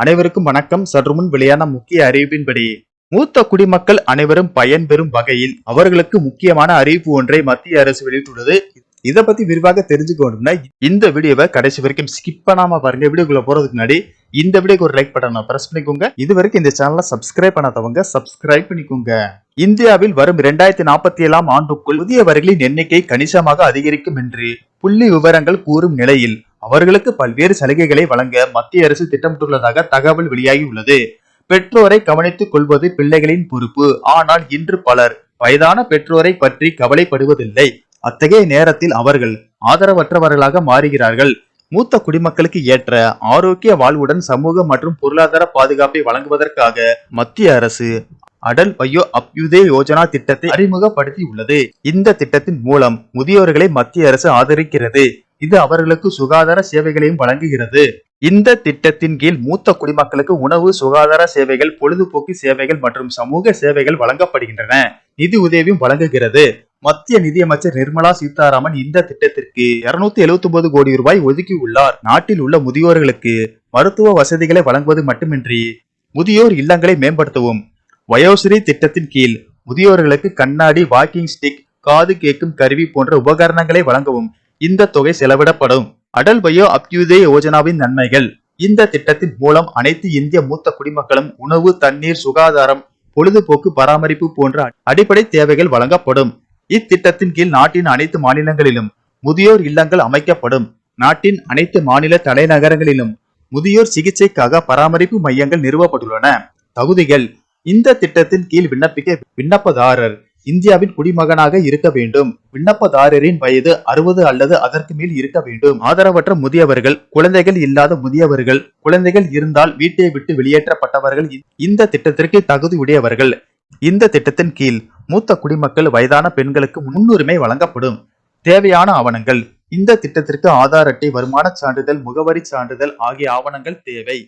அனைவருக்கும் வணக்கம். சற்று முன் வெளியான முக்கிய அறிவிப்பின்படி மூத்த குடிமக்கள் அனைவரும் பயன்பெறும் வகையில் அவர்களுக்கு முக்கியமான அறிவிப்பு ஒன்றை மத்திய அரசு வெளியிட்டுள்ளது. இதை பத்தி விரிவாக தெரிஞ்சுக்கணும்னா இந்த வீடியோவை கடைசி வரைக்கும் ஸ்கிப் பண்ணாம பாருங்க. வீடியோக்குள்ள போறதுக்கு முன்னாடி இந்த வீடியோக்கு ஒரு லைக் பட்டனை பிரஸ் பண்ணிக்கோங்க. இது வரைக்கும் இந்த சேனலை சப்ஸ்கிரைப் பண்ணாதவங்க சப்ஸ்கிரைப் பண்ணிக்கோங்க. இந்தியாவில் வரும் இரண்டாயிரத்தி நாற்பத்தி ஏழாம் ஆண்டுக்குள் புதிய வரிகளின் எண்ணிக்கை கணிசமாக அதிகரிக்கும் என்று புள்ளி விவரங்கள் கூறும் நிலையில் அவர்களுக்கு பல்வேறு சலுகைகளை வழங்க மத்திய அரசு திட்டமிட்டுள்ளதாக தகவல் வெளியாகியுள்ளது. பெற்றோரை கவனித்துக் கொள்வது பிள்ளைகளின் பொறுப்பு. ஆனால் இன்று பலர் வயதான பெற்றோரை பற்றி கவலைப்படுவதில்லை. அத்தகைய நேரத்தில் அவர்கள் ஆதரவற்றவர்களாக மாறுகிறார்கள். மூத்த குடிமக்களுக்கு ஏற்ற ஆரோக்கிய வாழ்வுடன் சமூக மற்றும் பொருளாதார பாதுகாப்பை வழங்குவதற்காக மத்திய அரசு அடல் பயோ அப்யுதே யோஜனா திட்டத்தை அறிமுகப்படுத்தியுள்ளது. இந்த திட்டத்தின் மூலம் முதியோர்களை மத்திய அரசு ஆதரிக்கிறது. இது அவர்களுக்கு சுகாதார சேவைகளையும் வழங்குகிறது. இந்த திட்டத்தின் கீழ் மூத்த குடிமக்களுக்கு உணவு சுகாதார சேவைகள் பொழுதுபோக்கு சேவைகள் மற்றும் சமூக சேவைகள் வழங்கப்படுகின்றன. நிதி உதவியும் வழங்குகிறது. மத்திய நிதியமைச்சர் நிர்மலா சீதாராமன் இந்த திட்டத்திற்கு இருநூத்தி எழுபத்தி ஒன்பது கோடி ரூபாய் ஒதுக்கியுள்ளார் நாட்டில் உள்ள முதியோர்களுக்கு மருத்துவ வசதிகளை வழங்குவது மட்டுமின்றி முதியோர் இல்லங்களை மேம்படுத்தவும். வயோஸ்ரீ திட்டத்தின் கீழ் முதியோர்களுக்கு கண்ணாடி வாக்கிங் ஸ்டிக் காது கேட்கும் கருவி போன்ற உபகரணங்களை வழங்கவும் இந்த தொகை செலவிடப்படும். அடல் பயோ அப்யுதே யோஜனாவின் நன்மைகள். இந்த திட்டத்தின் மூலம் அனைத்து இந்திய மூத்த குடிமக்களும் உணவு தண்ணீர் சுகாதாரம் பொழுதுபோக்கு பராமரிப்பு போன்ற அடிப்படை தேவைகள் வழங்கப்படும். இத்திட்டத்தின் கீழ் நாட்டின் அனைத்து மாநிலங்களிலும் முதியோர் இல்லங்கள் அமைக்கப்படும். நாட்டின் அனைத்து மாநில தலைநகரங்களிலும் முதியோர் சிகிச்சைக்காக பராமரிப்பு மையங்கள் நிறுவப்பட்டுள்ளன. தகுதிகள். இந்த திட்டத்தின் கீழ் விண்ணப்பிக்க விண்ணப்பதாரர் இந்தியாவின் குடிமகனாக இருக்க வேண்டும். விண்ணப்பதாரரின் வயது அறுபது அல்லது அதற்கு மேல் இருக்க வேண்டும். ஆதரவற்ற முதியவர்கள் குழந்தைகள் இல்லாத முதியவர்கள் குழந்தைகள் இருந்தால் வீட்டை விட்டு வெளியேற்றப்பட்டவர்கள் இந்த திட்டத்திற்கு தகுதியுடையவர்கள். இந்த திட்டத்தின் கீழ் மூத்த குடிமக்கள் வயதான பெண்களுக்கு முன்னுரிமை வழங்கப்படும். தேவையான ஆவணங்கள். இந்த திட்டத்திற்கு ஆதார் அட்டை வருமான சான்றிதழ் முகவரி சான்றிதழ் ஆகிய ஆவணங்கள் தேவை.